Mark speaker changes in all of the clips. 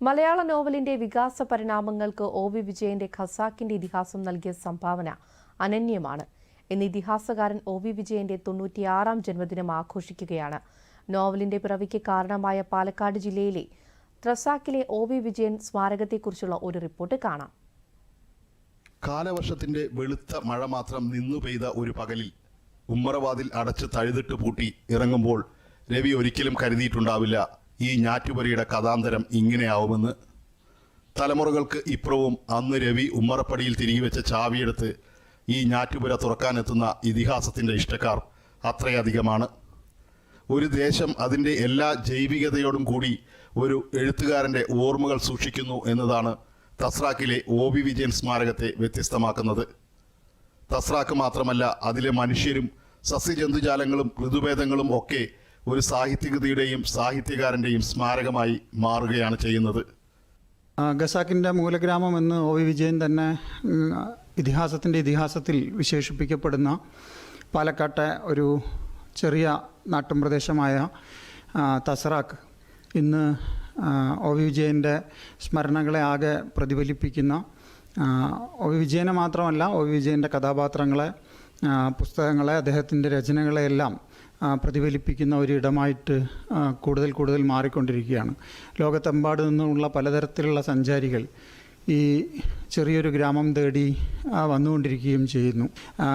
Speaker 1: മലയാള നോവലിന്റെ വികാസ പരിണാമങ്ങൾക്ക് O V വിജയന്റെ ഖസാക്കിന്റെ ഇതിഹാസം നൽകിയ സംഭാവന അനന്യമാണ്. ഇന്ന് ഇതിഹാസകാരൻ ഒ വി വിജയന്റെ തൊണ്ണൂറ്റിയാറാം ജന്മദിനം ആഘോഷിക്കുകയാണ്. നോവലിന്റെ പിറവിക്ക് കാരണമായ പാലക്കാട് ജില്ലയിലെ ത്രസാക്കിലെ ഒ വി വിജയൻ സ്മാരകത്തെക്കുറിച്ചുള്ള ഒരു റിപ്പോർട്ട് കാണാം.
Speaker 2: കാലവർഷത്തിന്റെ വെളുത്ത മഴ മാത്രം നിന്നു പെയ്ത ഒരു പകലിൽ ഉമ്മറവാതിൽ അടച്ച് തഴുതിട്ട് പൂട്ടി ഇറങ്ങുമ്പോൾ രവി ഒരിക്കലും കരുതിയിട്ടുണ്ടാവില്ല. ഈ ഞാറ്റുപുരയുടെ കഥാന്തരം ഇങ്ങനെയാവുമെന്ന് തലമുറകൾക്ക് ഇപ്പുറവും അന്ന് രവി ഉമ്മറപ്പടിയിൽ തിരികെ വെച്ച ചാവിയെടുത്ത് ഈ ഞാറ്റുപുര തുറക്കാനെത്തുന്ന ഇതിഹാസത്തിന്റെ ഇഷ്ടക്കാർ അത്രയധികമാണ്. ഒരു ദേശം അതിന്റെ എല്ലാ ജൈവികതയോടും കൂടി ഒരു എഴുത്തുകാരന്റെ ഓർമ്മകൾ സൂക്ഷിക്കുന്നു എന്നതാണ് തസ്രാക്കിലെ ഒ വി വിജയൻ സ്മാരകത്തെ വ്യത്യസ്തമാക്കുന്നത്. തസ്രാക്ക് മാത്രമല്ല അതിലെ മനുഷ്യരും സസ്യജന്തുജാലങ്ങളും ഋതുഭേദങ്ങളും ഒക്കെ ഒരു സാഹിത്യകൃതിയുടെയും സാഹിത്യകാരന്റെയും സ്മാരകമായി മാറുകയാണ് ചെയ്യുന്നത്.
Speaker 3: ഗസാക്കിന്റെ മൂലഗ്രാമം എന്ന് ഒ വി വിജയൻ തന്നെ ഇതിഹാസത്തിന്റെ ഇതിഹാസത്തിൽ വിശേഷിപ്പിക്കപ്പെടുന്ന പാലക്കാട്ടെ ഒരു ചെറിയ നാട്ടുംപ്രദേശമായ തസറാക്ക്. ഇന്ന് ഒ വി വിജയന്റെ സ്മരണകളെ ആകെ പ്രതിഫലിപ്പിക്കുന്ന ഒ വി വിജയനെ മാത്രമല്ല ഒ വി വിജയന്റെ കഥാപാത്രങ്ങളെ പുസ്തകങ്ങളെ അദ്ദേഹത്തിന്റെ രചനകളെയെല്ലാം പ്രതിഫലിപ്പിക്കുന്ന ഒരിടമായിട്ട് കൂടുതൽ കൂടുതൽ മാറിക്കൊണ്ടിരിക്കുകയാണ്. ലോകത്തെമ്പാട് നിന്നുള്ള പലതരത്തിലുള്ള സഞ്ചാരികൾ ഈ ചെറിയൊരു ഗ്രാമം തേടി വന്നുകൊണ്ടിരിക്കുകയും ചെയ്യുന്നു.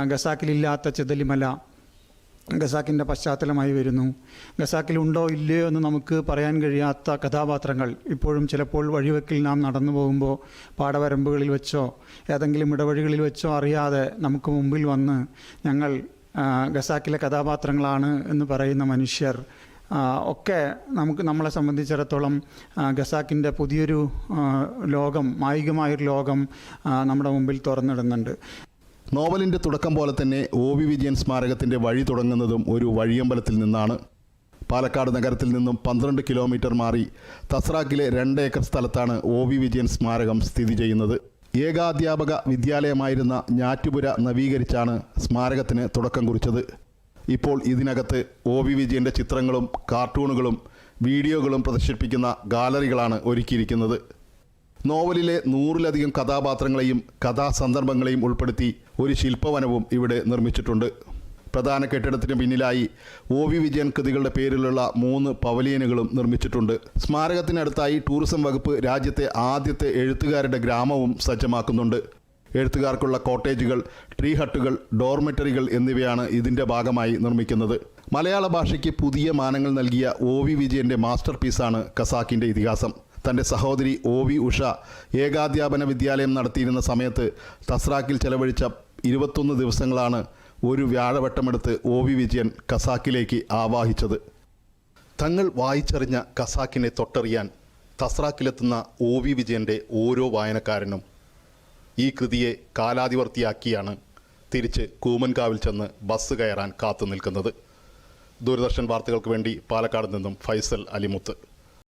Speaker 3: ഗസാക്കിലില്ലാത്ത ചെതലിമല ഗസാക്കിന്റെ പശ്ചാത്തലമായി വരുന്നു. ഗസാക്കിലുണ്ടോ ഇല്ലയോ എന്ന് നമുക്ക് പറയാൻ കഴിയാത്ത കഥാപാത്രങ്ങൾ ഇപ്പോഴും ചിലപ്പോൾ വഴിവെക്കിൽ നാം നടന്നു പോകുമ്പോൾ പാടവരമ്പുകളിൽ വെച്ചോ ഏതെങ്കിലും ഇടവഴികളിൽ വെച്ചോ അറിയാതെ നമുക്ക് മുമ്പിൽ വന്ന് ഞങ്ങൾ ഖസാക്കിലെ കഥാപാത്രങ്ങളാണ് എന്ന് പറയുന്ന മനുഷ്യർ. ഒക്കെ നമുക്ക് നമ്മളെ സംബന്ധിച്ചിടത്തോളം ഗസാക്കിന്റെ പുതിയൊരു ലോകം മായികമായൊരു ലോകം നമ്മുടെ മുമ്പിൽ തുറന്നിടുന്നുണ്ട്.
Speaker 2: നോവലിന്റെ തുടക്കം പോലെ തന്നെ ഒ വി വിജയൻ സ്മാരകത്തിന്റെ വഴി തുടങ്ങുന്നതും ഒരു വഴിയമ്പലത്തിൽ നിന്നാണ്. പാലക്കാട് നഗരത്തിൽ നിന്നും പന്ത്രണ്ട് കിലോമീറ്റർ മാറി തസ്രാക്കിലെ രണ്ട് ഏക്കർ സ്ഥലത്താണ് ഒ വി വിജയൻ സ്മാരകം സ്ഥിതി ചെയ്യുന്നത്. ഏകാധ്യാപക വിദ്യാലയമായിരുന്ന ഞാറ്റുപുര നവീകരിച്ചാണ് സ്മാരകത്തിന് തുടക്കം കുറിച്ചത്. ഇപ്പോൾ ഇതിനകത്ത് ഒ വി വിജയന്റെ ചിത്രങ്ങളും കാർട്ടൂണുകളും വീഡിയോകളും പ്രദർശിപ്പിക്കുന്ന ഗാലറികളാണ് ഒരുക്കിയിരിക്കുന്നത്. നോവലിലെ നൂറിലധികം കഥാപാത്രങ്ങളെയും കഥാസന്ദർഭങ്ങളെയും ഉൾപ്പെടുത്തി ഒരു ശില്പവനവും ഇവിടെ നിർമ്മിച്ചിട്ടുണ്ട്. പ്രധാന കെട്ടിടത്തിന് പിന്നിലായി ഒ വി വിജയൻ കൃതികളുടെ പേരിലുള്ള മൂന്ന് പവലിയനുകളും നിർമ്മിച്ചിട്ടുണ്ട്. സ്മാരകത്തിനടുത്തായി ടൂറിസം വകുപ്പ് രാജ്യത്തെ ആദ്യത്തെ എഴുത്തുകാരുടെ ഗ്രാമവും സജ്ജമാക്കുന്നുണ്ട്. എഴുത്തുകാർക്കുള്ള കോട്ടേജുകൾ ട്രീ ഹട്ടുകൾ ഡോർമെറ്ററികൾ എന്നിവയാണ് ഇതിന്റെ ഭാഗമായി നിർമ്മിക്കുന്നത്. മലയാള ഭാഷയ്ക്ക് പുതിയ മാനങ്ങൾ നൽകിയ ഒ വി വിജയന്റെ മാസ്റ്റർ പീസാണ് ഖസാക്കിന്റെ ഇതിഹാസം. തന്റെ സഹോദരി ഒ വി ഉഷ ഏകാധ്യാപന വിദ്യാലയം നടത്തിയിരുന്ന സമയത്ത് തസ്രാക്കിൽ ചെലവഴിച്ച ഇരുപത്തൊന്ന് ദിവസങ്ങളാണ് ഒരു വ്യാഴവട്ടമെടുത്ത് ഒ വി വിജയൻ കസാക്കിലേക്ക് ആവാഹിച്ചത്. തങ്ങൾ വായിച്ചറിഞ്ഞ കസാക്കിനെ തൊട്ടറിയാൻ തസ്രാക്കിലെത്തുന്ന ഒ വി വിജയന്റെ ഓരോ വായനക്കാരനും ഈ കൃതിയെ കാലാതിവർത്തിയാക്കിയാണ് തിരിച്ച് കൂമൻകാവിൽ ചെന്ന് ബസ് കയറാൻ കാത്തു നിൽക്കുന്നത് ദൂരദർശൻ വാർത്തകൾക്ക് വേണ്ടി പാലക്കാട് നിന്നും ഫൈസൽ അലിമുത്ത്.